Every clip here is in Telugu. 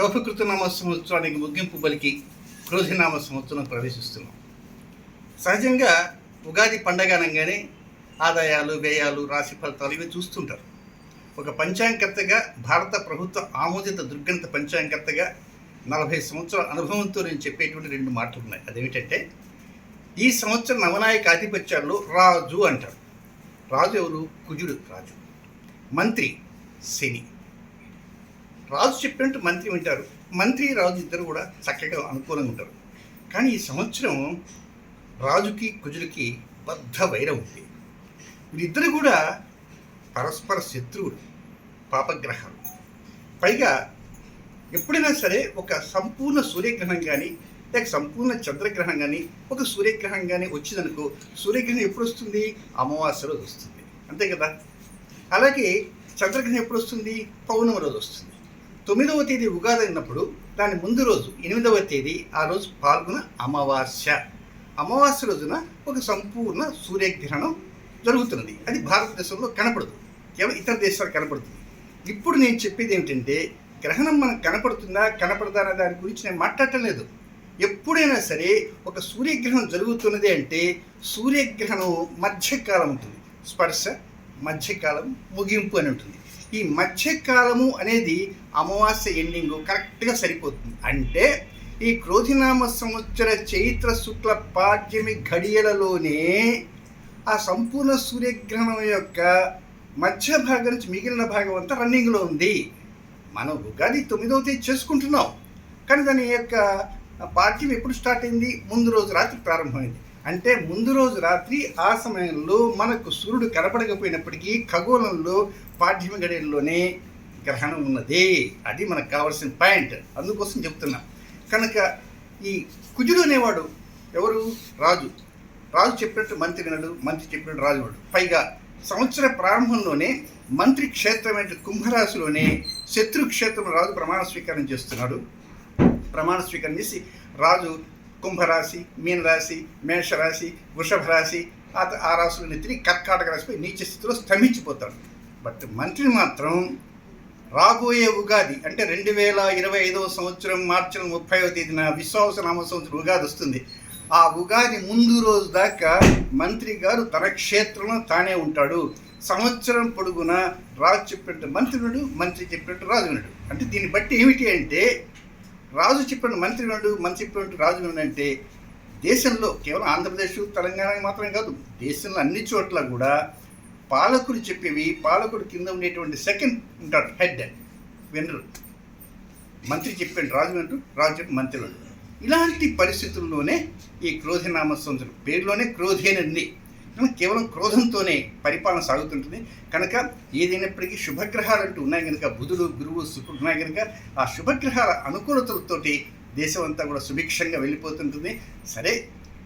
శోభకృతనామ సంవత్సరానికి ముగింపు పలికి క్రోధినామ సంవత్సరం ప్రవేశిస్తున్నాం. సహజంగా ఉగాది పండగ అనగానే ఆదాయాలు వ్యయాలు రాశి ఫలితాలు ఇవి చూస్తుంటారు. ఒక పంచాంగకర్తగా భారత ప్రభుత్వ ఆమోదిత దుర్గంత పంచాంగకర్తగా నలభై సంవత్సరాల అనుభవంతో నేను చెప్పేటువంటి రెండు మాటలు ఉన్నాయి. అదేమిటంటే ఈ సంవత్సరం నవనాయక ఆధిపత్యాల్లో రాజు అంటారు. రాజు ఎవరు? కుజుడు రాజు. మంత్రి శని. రాజు చెప్పినట్టు మంత్రి వింటారు. మంత్రి రాజు ఇద్దరు కూడా చక్కగా అనుకూలంగా ఉంటారు. కానీ ఈ సంవత్సరం రాజుకి కుజులకి బద్ధ వైరం ఉంది. వీరిద్దరు కూడా పరస్పర శత్రువులు పాపగ్రహాలు. పైగా ఎప్పుడైనా సరే ఒక సంపూర్ణ సూర్యగ్రహణం కానీ లేక సంపూర్ణ చంద్రగ్రహణం కానీ ఒక సూర్యగ్రహణం కానీ వచ్చిందనుకో సూర్యగ్రహణం ఎప్పుడు వస్తుంది? అమావాస్య రోజు వస్తుంది. అంతే కదా? అలాగే చంద్రగ్రహణం ఎప్పుడు వస్తుంది? పౌర్ణమి రోజు వస్తుంది. తొమ్మిదవ తేదీ ఉగాది అయినప్పుడు దాని ముందు రోజు ఎనిమిదవ తేదీ ఆ రోజు పాల్గొన అమావాస్య. అమావాస్య రోజున ఒక సంపూర్ణ సూర్యగ్రహణం జరుగుతున్నది. అది భారతదేశంలో కనపడదు. కేవలం ఇతర దేశాలు కనపడుతుంది. ఇప్పుడు నేను చెప్పేది ఏమిటంటే గ్రహణం మనకు కనపడుతుందా కనపడదా అనే దాని గురించి నేను మాట్లాడలేదు ఎప్పుడైనా సరే ఒక సూర్యగ్రహణం జరుగుతున్నది అంటే సూర్యగ్రహణం మధ్యకాలం ఉంటుంది. స్పర్శ మధ్యకాలం ముగింపు అని ఉంటుంది. ఈ మధ్యకాలము అనేది అమావాస్య ఎండింగ్ కరెక్ట్గా సరిపోతుంది. అంటే ఈ క్రోధినామ సంవత్సర చైత్ర శుక్ల పాఠ్యమి ఘడియలలోనే ఆ సంపూర్ణ సూర్యగ్రహణం యొక్క మధ్య భాగం నుంచి మిగిలిన భాగం అంతా రన్నింగ్లో ఉంది. మనం ఉగాది తొమ్మిదవ తేదీ చేసుకుంటున్నాం. కానీ దాని యొక్క పాఠ్యం ఎప్పుడు స్టార్ట్ అయింది? ముందు రోజు రాత్రి ప్రారంభమైంది. అంటే ముందు రోజు రాత్రి ఆ సమయంలో మనకు సూర్యుడు కనపడకపోయినప్పటికీ ఖగోళంలో పాఠ్యమ గడియల్లోనే గ్రహణం ఉన్నది. అది మనకు కావాల్సిన పాయింట్. అందుకోసం చెప్తున్నాం. కనుక ఈ కుజుడు అనేవాడు ఎవరు? రాజు. రాజు చెప్పినట్టు మంత్రి వినడు మంత్రి చెప్పినట్టు రాజు వాడు పైగా సంవత్సర ప్రారంభంలోనే మంత్రి క్షేత్రమైన కుంభరాశిలోనే శత్రు క్షేత్రం రాజు ప్రమాణ స్వీకారం చేస్తున్నాడు. ప్రమాణ స్వీకారం చేసి రాజు కుంభరాశి మీనరాశి మేషరాశి వృషభ రాశి ఆ త- ఆ తిరిగి కర్కాటక రాశిపై నీచ స్థితిలో స్తంభించిపోతాడు బట్ మంత్రి మాత్రం రాబోయే ఉగాది అంటే రెండు వేల ఇరవై ఐదవ సంవత్సరం మార్చి ముప్పైవ తేదీన విశ్వాసనామ సంవత్సరం ఉగాది వస్తుంది. ఆ ఉగాది ముందు రోజు దాకా మంత్రి గారు తన క్షేత్రంలో తానే ఉంటాడు. సంవత్సరం పొడుగున రాజు చెప్పినట్టు మంత్రినుడు మంత్రి చెప్పినట్టు రాజునుడు. అంటే దీన్ని బట్టి ఏమిటి అంటే రాజు చెప్పిన మంత్రి వినడు మంత్రి చెప్పినట్టు రాజు వినడు అంటే దేశంలో కేవలం ఆంధ్రప్రదేశ్ తెలంగాణకి మాత్రమే కాదు దేశంలో అన్ని చోట్ల కూడా పాలకుడు చెప్పేవి పాలకుడు కింద ఉండేటువంటి సెకండ్ ఉంటాడు హెడ్ వినరు మంత్రి చెప్పాడు రాజు వినరు రాజు చెప్పి మంత్రి ఇలాంటి పరిస్థితుల్లోనే ఈ క్రోధనామ సంవత్సరం పేరులోనే క్రోధేనండి అని కేవలం క్రోధంతోనే పరిపాలన సాగుతుంటుంది. కనుక ఏదైనప్పటికీ శుభగ్రహాలు అంటూ ఉన్నాయి కనుక బుధుడు గురువు శుక్రుడు ఉన్నాయి కనుక ఆ శుభగ్రహాల అనుకూలతలతోటి దేశం అంతా కూడా సుభిక్షంగా వెళ్ళిపోతుంటుంది. సరే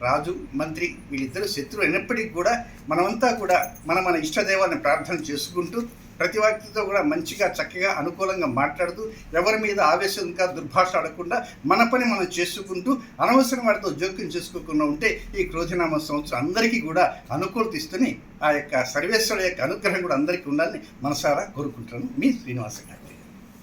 రాజు మంత్రి వీళ్ళిద్దరు శత్రువు అయినప్పటికీ కూడా మనమంతా కూడా మన మన ఇష్టదేవాన్ని ప్రార్థన చేసుకుంటూ ప్రతి వ్యక్తితో కూడా మంచిగా చక్కగా అనుకూలంగా మాట్లాడుతూ ఎవరి మీద ఆవేశంగా దుర్భాష ఆడకుండా మన పని మనం చేసుకుంటూ అనవసరం వాటితో జోక్యం చేసుకోకుండా ఉంటే ఈ క్రోధినామ సంవత్సరం అందరికీ కూడా అనుకూలత ఇస్తూనే ఆ యొక్క సర్వేశ్వరుడు యొక్క అనుగ్రహం కూడా అందరికీ ఉండాలని మనసారా కోరుకుంటాను మీ శ్రీనివాస గారు.